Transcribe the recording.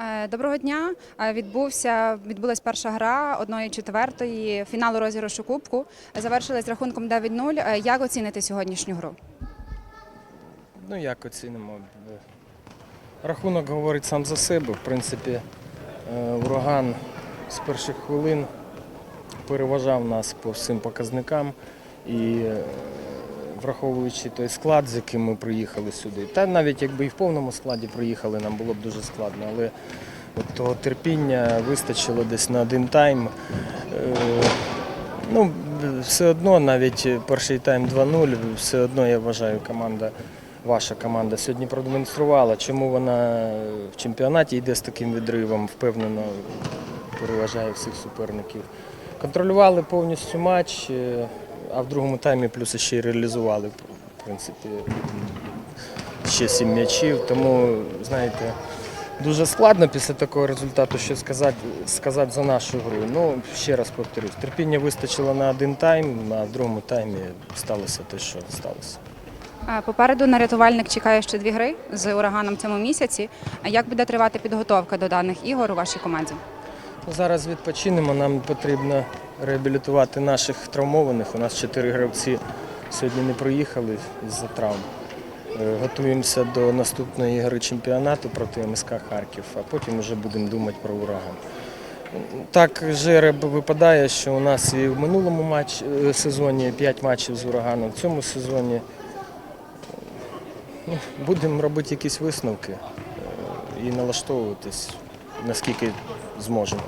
Е, Доброго дня. Е, Відбувся відбулась перша гра одної четвертої фіналу розіграшу кубку. Завершилась рахунком 9-0. Е, Як оціните сьогоднішню гру? Ну як оцінимо? Рахунок говорить сам за себе. В принципі, ураган з перших хвилин переважав нас по всім показникам і враховуючи той склад, з яким ми приїхали сюди, та навіть якби і в повному складі приїхали, нам було б дуже складно, але от того терпіння вистачило десь на один тайм. Е, Ну, все одно, навіть перший тайм 2-0, все одно я вважаю, команда, ваша команда сьогодні продемонструвала, чому вона в чемпіонаті йде з таким відривом, впевнено переважає всіх суперників. Контролювали повністю матч, е, а в другому таймі плюс ще й реалізували, в принципі, ще сім м'ячів. Тому, знаєте, Дуже складно після такого результату що сказати, сказати за нашу гру. Ну, ще раз повторюсь, терпіння вистачило на один тайм, а в другому таймі сталося те, що сталося. Попереду нарятувальник чекає ще дві гри з ураганом в цьому місяці. А Як буде тривати підготовка до даних ігор у вашій команді? Зараз відпочинемо, нам потрібно реабілітувати наших травмованих. У нас чотири гравці сьогодні не приїхали з-за травм. Е, Готуємося до наступної гри чемпіонату проти МСК Харків, а потім вже будемо думати про ураган. Так вже випадає, що у нас і в минулому матч, е, сезоні 5 матчів з ураганом, в цьому сезоні ну, будемо робити якісь висновки е, і налаштовуватись, наскільки зможемо.